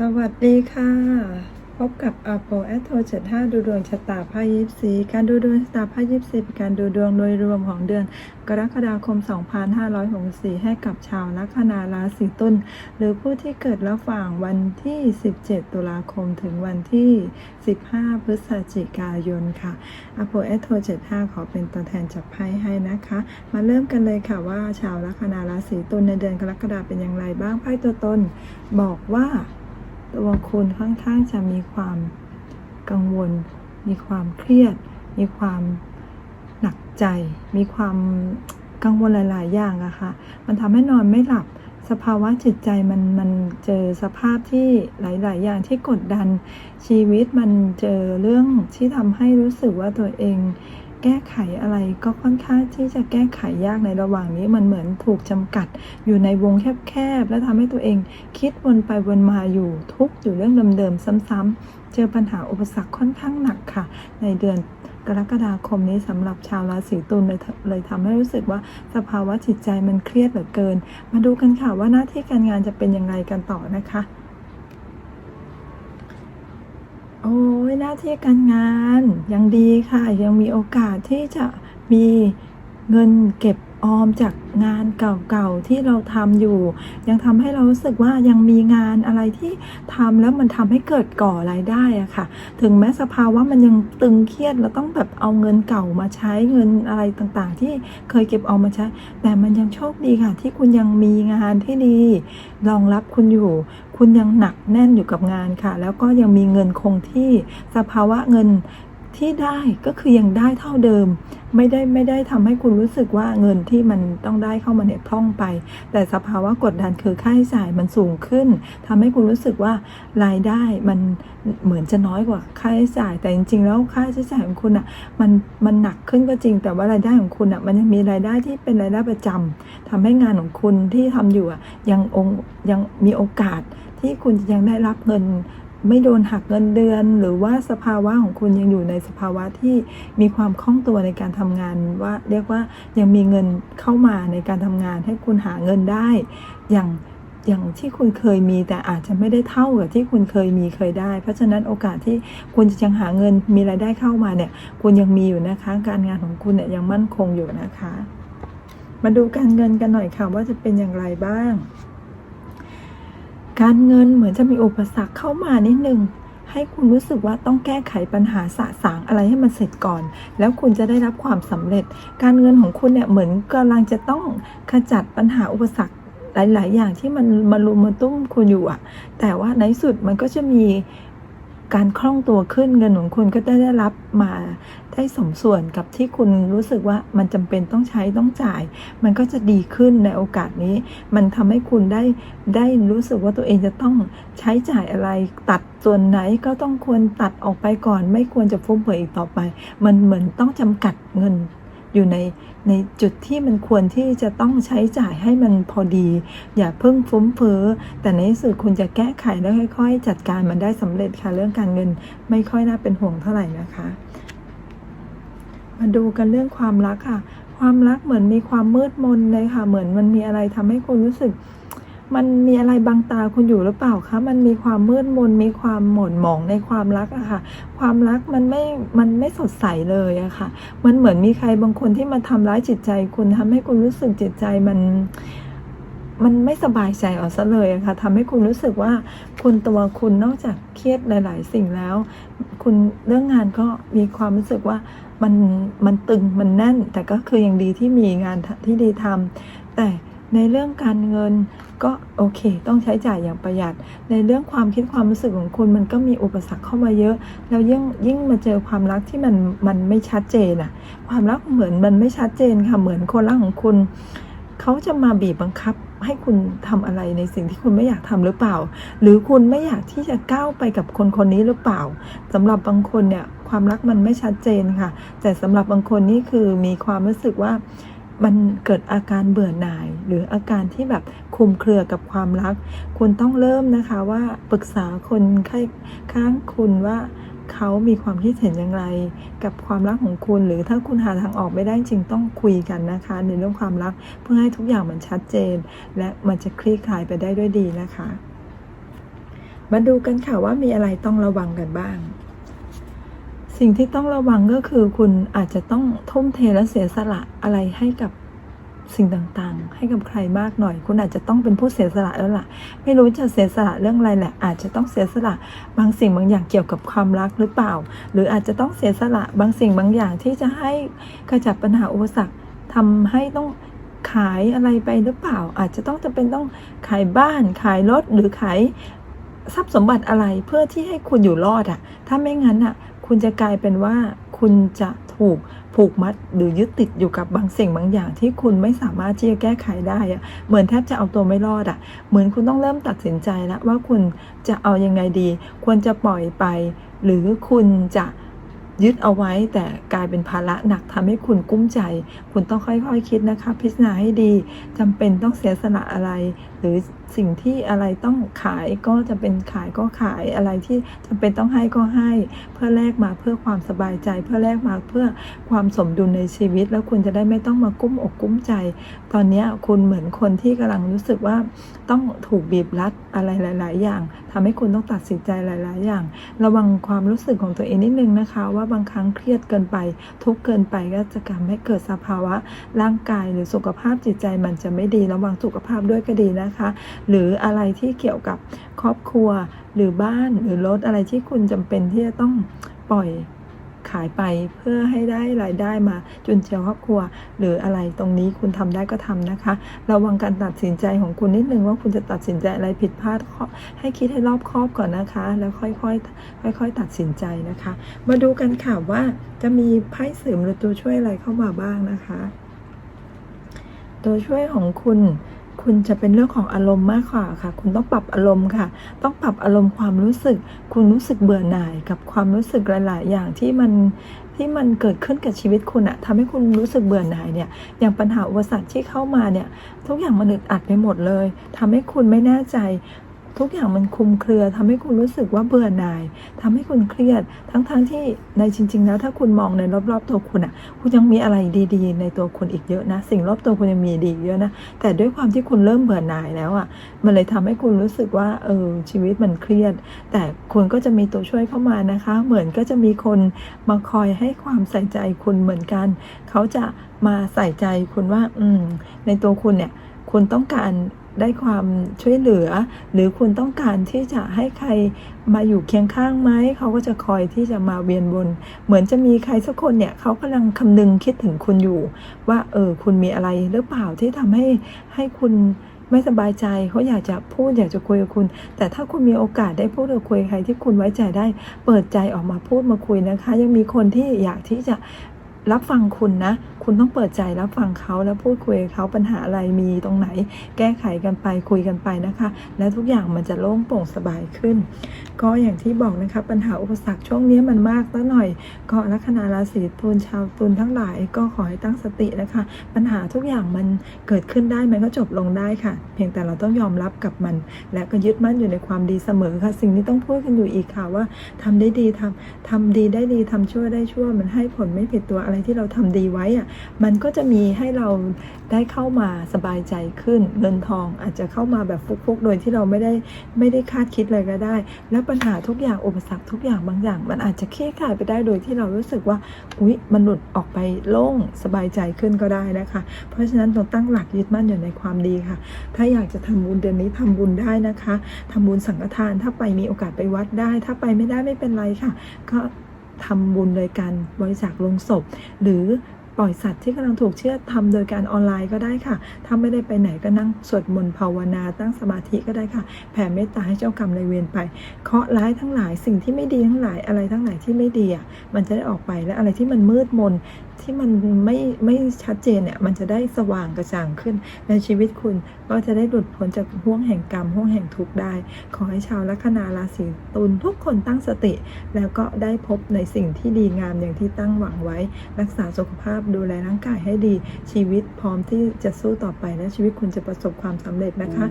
สวัสดีค่ะ พบกับอโปแอโทเจ็ดห้าดูดวงชะตาไพ่ยิปซีการดูดวงชะตาไพ่ยิปซีเป็นการดูดวงโดยรวมของเดือน กรกฎาคม 2564 ให้กับชาวลัคนาราศีตุลหรือผู้ที่เกิดระหว่างวันที่ 17 ตุลาคมถึงวันที่ 15 พฤศจิกายนค่ะอโปแอโทเจ็ดห้าขอเป็นตัวแทนจับไพ่ให้นะคะ มาเริ่มกันเลยค่ะว่าชาวลัคนาราศีตุลในเดือนกรกฎาเป็นอย่างไรบ้างไพ่ตัวตนบอกว่า ตัวคุณค่อนข้างจะมีความกังวล มีความเครียด มีความหนักใจ มีความกังวลหลาย ๆ อย่างอะค่ะ มันทำให้นอนไม่หลับ สภาวะจิตใจมันมันเจอสภาพที่หลาย ๆ อย่างที่กดดันชีวิตมันเจอเรื่องที่ทำให้รู้สึกว่าตัวเอง แก้ไขอะไรก็ค่อนข้างที่จะแก้ไขยากในระหว่างนี้มันเหมือนถูกจำกัดอยู่ในวงแคบ ๆ แล้วทำให้ตัวเองคิดวนไปวนมาอยู่ทุกข์อยู่เรื่องเดิม ๆ ซ้ำๆเจอปัญหาอุปสรรคค่อนข้างหนักค่ะ ในเดือน กรกฎาคมนี้สำหรับชาวราศีตุลเลยเลยทำให้รู้สึกว่าสภาวะจิตใจมันเครียดเหลือเกิน มาดูกันค่ะว่าหน้าที่การงานจะเป็นยังไงกันต่อนะคะโอ้ยหน้าที่การงานยังดีค่ะ ยังมีโอกาสที่จะมีเงินเก็บ ออมจากงานเก่าๆที่เราทำอยู่ ยังทำให้เรารู้สึกว่ายังมีงานอะไรที่ทำแล้วมันทำให้เกิดก่อรายได้อะค่ะ ถึงแม้สภาวะมันยังตึงเครียดเราต้องแบบเอาเงินเก่ามาใช้เงินอะไรต่างๆ ที่เคยเก็บออมมาใช้ แต่มันยังโชคดีค่ะ ที่คุณยังมีงานที่ดีรองรับคุณอยู่ คุณยังหนักแน่นอยู่กับงานค่ะ แล้วก็ยังมีเงินคงที่สภาวะเงิน ที่ได้ก็คือยังได้เท่าเดิม ไม่ได้ไม่ได้ทำให้คุณรู้สึกว่าเงินที่มันต้องได้เข้ามาเนี่ยพร่องไป แต่สภาวะกดดันคือค่าใช้จ่ายมันสูงขึ้นทำให้คุณรู้สึกว่ารายได้มันเหมือนจะน้อยกว่าค่าใช้จ่าย แต่จริงๆแล้วค่าใช้จ่ายของคุณอะมันมันหนักขึ้นก็จริง แต่ว่ารายได้ของคุณอะมันยังมีรายได้ที่เป็นรายได้ประจำทำให้งานของคุณที่ทำอยู่อะยังองยังมีโอกาสที่คุณจะยังได้รับเงิน ไม่โดนหักเงินเดือน หรือว่าสภาวะของคุณยังอยู่ในสภาวะที่มีความคล่องตัวในการทำงานว่า เรียกว่ายังมีเงินเข้ามาในการทำงานให้คุณหาเงินได้ อย่างอย่างที่คุณเคยมีแต่อาจจะไม่ได้เท่ากับที่คุณเคยมีเคยได้ เพราะฉะนั้นโอกาสที่คุณจะยังหาเงินมีรายได้เข้ามาเนี่ย คุณยังมีอยู่นะคะ การงานของคุณเนี่ยยังมั่นคงอยู่นะคะ มาดูการเงินกันหน่อยค่ะว่าจะเป็นอย่างไรบ้าง การเงินเหมือนจะมีอุปสรรคเข้ามานิดนึงให้คุณรู้สึกว่าต้องแก้ไขปัญหาสะสางอะไรให้มันเสร็จก่อน แล้วคุณจะได้รับความสำเร็จ การเงินของคุณเนี่ยเหมือนกำลังจะต้องขจัดปัญหาอุปสรรคหลาย ๆ อย่างที่มันมารุมมาตุ้มคุณอยู่อะแต่ว่าในสุดมันก็จะมี การคล่องตัวขึ้นเงินของคุณก็ได้ได้รับมาได้สมส่วนกับที่คุณรู้สึกว่ามันจำเป็นต้องใช้ต้องจ่าย มันก็จะดีขึ้นในโอกาสนี้ มันทำให้คุณได้ได้รู้สึกว่าตัวเองจะต้องใช้จ่ายอะไร ตัดส่วนไหนก็ต้องควรตัดออกไปก่อน ไม่ควรจะฟุ่มเฟือยอีกต่อไป มันเหมือนต้องจำกัดเงิน อยู่ในในจุดที่มันควรที่จะต้องใช้จ่ายให้มันพอดี อย่าเพิ่งฟุ้มเฟ้อแต่ในที่สุดคุณจะแก้ไขแล้วค่อย ๆ จัดการมันได้สำเร็จค่ะเรื่องการเงินไม่ค่อยน่าเป็นห่วงเท่าไหร่นะคะ มาดูกันเรื่องความรักค่ะ ความรักเหมือนมีความมืดมนเลยค่ะ เหมือนมันมีอะไรทำให้คุณรู้สึก มันมีอะไรบังตาคุณอยู่หรือเปล่าคะ มันมีความมืดมน มีความหม่นหมองในความรักอะค่ะ ความรักมันไม่ มันไม่สดใสเลยอะค่ะ มันเหมือนมีใครบางคนที่มาทำร้ายจิตใจ คุณทำให้คุณรู้สึกจิตใจมัน มันไม่สบายใจเอาซะเลยอะค่ะทำให้คุณรู้สึกว่าคุณตัวคุณนอกจากเครียดหลาย ๆ สิ่งแล้ว คุณเรื่องงานก็มีความรู้สึกว่ามันมันตึงมันแน่น แต่ก็คือยังดีที่มีงานที่ดีทำแต่ในเรื่องการเงิน ก็โอเค ต้องใช้จ่ายอย่างประหยัด ในเรื่องความคิดความรู้สึกของคุณมันก็มีอุปสรรคเข้ามาเยอะ แล้วยิ่งยิ่งมาเจอความรักที่มันมันไม่ชัดเจนอะความรักเหมือนมันไม่ชัดเจนค่ะเหมือนคนรักของคุณเขาจะมาบีบบังคับให้คุณทำอะไรในสิ่งที่คุณไม่อยากทำหรือเปล่า หรือคุณไม่อยากที่จะก้าวไปกับคนคนนี้หรือเปล่าสำหรับบางคนเนี่ยความรักมันไม่ชัดเจนค่ะ แต่สำหรับบางคนนี่คือมีความรู้สึกว่า มันเกิดอาการเบื่อหน่าย หรืออาการที่แบบคุมเครือกับความรัก คุณต้องเริ่มนะคะว่าปรึกษาคนข้างคุณว่าเขามีความคิดเห็นอย่างไร กับความรักของคุณ หรือถ้าคุณหาทางออกไม่ได้จริงต้องคุยกันนะคะ ในเรื่องความรักเพื่อให้ทุกอย่างมันชัดเจน และมันจะคลี่คลายไปได้ด้วยดีนะคะ มาดูกันค่ะว่ามีอะไรต้องระวังกันบ้าง สิ่งที่ต้องระวังก็คือคุณอาจจะต้องทุ่มเทและเสียสละอะไรให้กับสิ่งต่างๆ ให้กับใครมากหน่อย คุณอาจจะต้องเป็นผู้เสียสละแล้วล่ะ ไม่รู้จะเสียสละเรื่องอะไรแหละ อาจจะต้องเสียสละบางสิ่งบางอย่างเกี่ยวกับความรักหรือเปล่า หรืออาจจะต้องเสียสละบางสิ่งบางอย่างที่จะให้ขจัดปัญหาอุปสรรคทำให้ต้องขายอะไรไปหรือเปล่า อาจจะต้องจะเป็นต้องขายบ้านขายรถหรือขายทรัพย์สมบัติอะไรเพื่อที่ให้คุณอยู่รอดอะถ้าไม่งั้นอะ คุณจะกลายเป็นว่าคุณจะถูกผูกมัดหรือยึดติดอยู่กับบางสิ่งบางอย่างที่คุณไม่สามารถที่จะแก้ไขได้อะเหมือนแทบจะเอาตัวไม่รอดอะเหมือนคุณต้องเริ่มตัดสินใจแล้วว่าคุณจะเอายังไงดี ควรจะปล่อยไป หรือคุณจะยึดเอาไว้แต่กลายเป็นภาระหนักทำให้คุณกุ้มใจ คุณต้องค่อยๆคคิดนะคะ พิจารณาให้ดีจำเป็นต้องเสียสละอะไร หรือสิ่งที่อะไรต้องขายก็จะเป็นขายก็ขายอะไรที่จำเป็นต้องให้ก็ให้ เพื่อแลกมาเพื่อความสบายใจ เพื่อแลกมาเพื่อความสมดุลในชีวิต แล้วคุณจะได้ไม่ต้องมากุ้มอกกุ้มใจ ตอนนี้คุณเหมือนคนที่กำลังรู้สึกว่าต้องถูกบีบรัดอะไรหลาย ๆ อย่างทำให้คุณต้องตัดสินใจหลาย ๆ อย่าง ระวังความรู้สึกของตัวเองนิดนึงนะคะ ว่าบางครั้งเครียดเกินไป ทุกข์เกินไปก็จะทำให้เกิดสภาวะร่างกายหรือสุขภาพจิตใจมันจะไม่ดีระวังสุขภาพด้วยก็ดีนะคะหรืออะไรที่เกี่ยวกับครอบครัวหรือบ้านหรือรถอะไรที่คุณจำเป็นที่จะต้องปล่อยขายไปเพื่อให้ได้รายได้มาจุนเจือครอบครัว หรืออะไรตรงนี้คุณทำได้ก็ทำนะคะ ระวังการตัดสินใจของคุณนิดนึงว่าคุณจะตัดสินใจอะไรผิดพลาดให้คิดให้รอบคอบก่อนนะคะ แล้วค่อยๆค่อย ๆ ตัดสินใจนะคะ มาดูกันค่ะว่าจะมีไพ่เสริมหรือตัวช่วยอะไรเข้ามาบ้างนะคะ ตัวช่วยของคุณ คุณจะเป็นเรื่องของอารมณ์มากกว่าค่ะ คุณต้องปรับอารมณ์ค่ะ ต้องปรับอารมณ์ความรู้สึก คุณรู้สึกเบื่อหน่ายกับความรู้สึกหลาย ๆ อย่างที่มันที่มันเกิดขึ้นกับชีวิตคุณอะทำให้คุณรู้สึกเบื่อหน่ายเนี่ย อย่างปัญหาอุปสรรคที่เข้ามาเนี่ย ทุกอย่างมันอึดอัดไปหมดเลยทำให้คุณไม่แน่ใจ ทุกอย่างมันคุมเครือทำให้คุณรู้สึกว่าเบื่อหน่ายทำให้คุณเครียด ทั้งๆทที่ในจริง ๆ แล้วถ้าคุณมองในรอบๆ ตัวคุณอะ คุณยังมีอะไรดี ๆ ในตัวคุณอีกเยอะนะ สิ่งรอบตัวคุณยังมีดีเยอะนะ แต่ด้วยความที่คุณเริ่มเบื่อหน่ายแล้วอะ มันเลยทำให้คุณรู้สึกว่าเออชีวิตมันเครียด แต่คุณก็จะมีตัวช่วยเข้ามานะคะ เหมือนก็จะมีคนมาคอยให้ความใส่ใจคุณเหมือนกัน เขาจะมาใส่ใจคุณว่า อืม ในตัวคุณเนี่ย คุณต้องการ ได้ความช่วยเหลือ หรือคุณต้องการที่จะให้ใครมาอยู่เคียงข้างไหมเขาก็จะคอยที่จะมาเวียนวน เหมือนจะมีใครสักคนเนี่ยเขากำลังคำนึงคิดถึงคุณอยู่ ว่าเออคุณมีอะไรหรือเปล่าที่ทำให้ให้คุณไม่สบายใจเขาอยากจะพูดอยากจะคุยกับคุณ แต่ถ้าคุณมีโอกาสได้พูดกับคุยใครที่คุณไว้ใจได้ เปิดใจออกมาพูดมาคุยนะคะ ยังมีคนที่อยากที่จะรับฟังคุณนะ คุณต้องเปิดใจรับฟังเขาแล้วพูดคุยเขาปัญหาอะไรมีตรงไหน แก้ไขกันไปคุยกันไปนะคะ แล้วทุกอย่างมันจะโล่งโปร่งสบายขึ้น ก็อย่างที่บอกนะคะปัญหาอุปสรรคช่วงนี้มันมากแล้หน่อย ก็ลัคนาราศีตุลชาวตุลทั้งหลายก็ขอให้ตั้งสตินะคะ ปัญหาทุกอย่างมันเกิดขึ้นได้มันก็จบลงได้ค่ะ เพียงแต่เราต้องยอมรับกับมัน และก็ยึดมั่นอยู่ในความดีเสมอค่ะ สิ่งนี้ต้องพูดกันอยู่อีกค่ะว่าทำได้ดีทำทำดีได้ดีทำชั่วได้ชั่วมันให้ผลไม่ผิดตัวอะไรที่เราทำดีไว้อะมันก็จะมีให้เราได้เข้ามาสบายใจขึ้น เงินทองอาจจะเข้ามาแบบฟุกๆ โดยที่เราไม่ได้ไม่ได้คาดคิดเลยก็ได้ แล้วปัญหาทุกอย่างอุปสรรคทุกอย่างบางอย่าง มันอาจจะคลี่คลายไปได้โดยที่เรารู้สึกว่าอุ๊ยมันหลุดออกไปโล่งสบายใจขึ้นก็ได้นะคะ เพราะฉะนั้นต้องตั้งหลักยึดมั่นอยู่ในความดีค่ะ ถ้าอยากจะทำบุญเดือนนี้ทำบุญได้นะคะทำบุญสังฆทานถ้าไปมีโอกาสไปวัดได้ ถ้าไปไม่ได้ไม่เป็นไรค่ะ ก็ทำบุญโดยการบริจาคลงศพ หรือ ปล่อยสัตว์ที่กำลังถูกเชื่อดทำโดยการออนไลน์ก็ได้ค่ะ ถ้าไม่ได้ไปไหนก็นั่งสวดมนต์ภาวนาตั้งสมาธิก็ได้ค่ะ แผ่เมตตาให้เจ้ากรรมนายเวรไป เคราะห์ร้ายทั้งหลายสิ่งที่ไม่ดีทั้งหลายอะไรทั้งหลายที่ไม่ดีอะมันจะได้ออกไปและอะไรที่มันมืดมนที่มันไม่ไม่ชัดเจนเนี่ย มันจะได้สว่างกระจ่างขึ้น ในชีวิตคุณก็จะได้หลุดพ้นจากห่วงแห่งกรรมห่วงแห่งทุกข์ได้ ขอให้ชาวลัคนาราศีตุลทุกคนตั้งสติ แล้วก็ได้พบในสิ่งที่ดีงามอย่างที่ตั้งหวังไว้ รักษาสุขภาพดูแลร่างกายให้ดี ชีวิตพร้อมที่จะสู้ต่อไปและชีวิตคุณจะประสบความสำเร็จนะคะ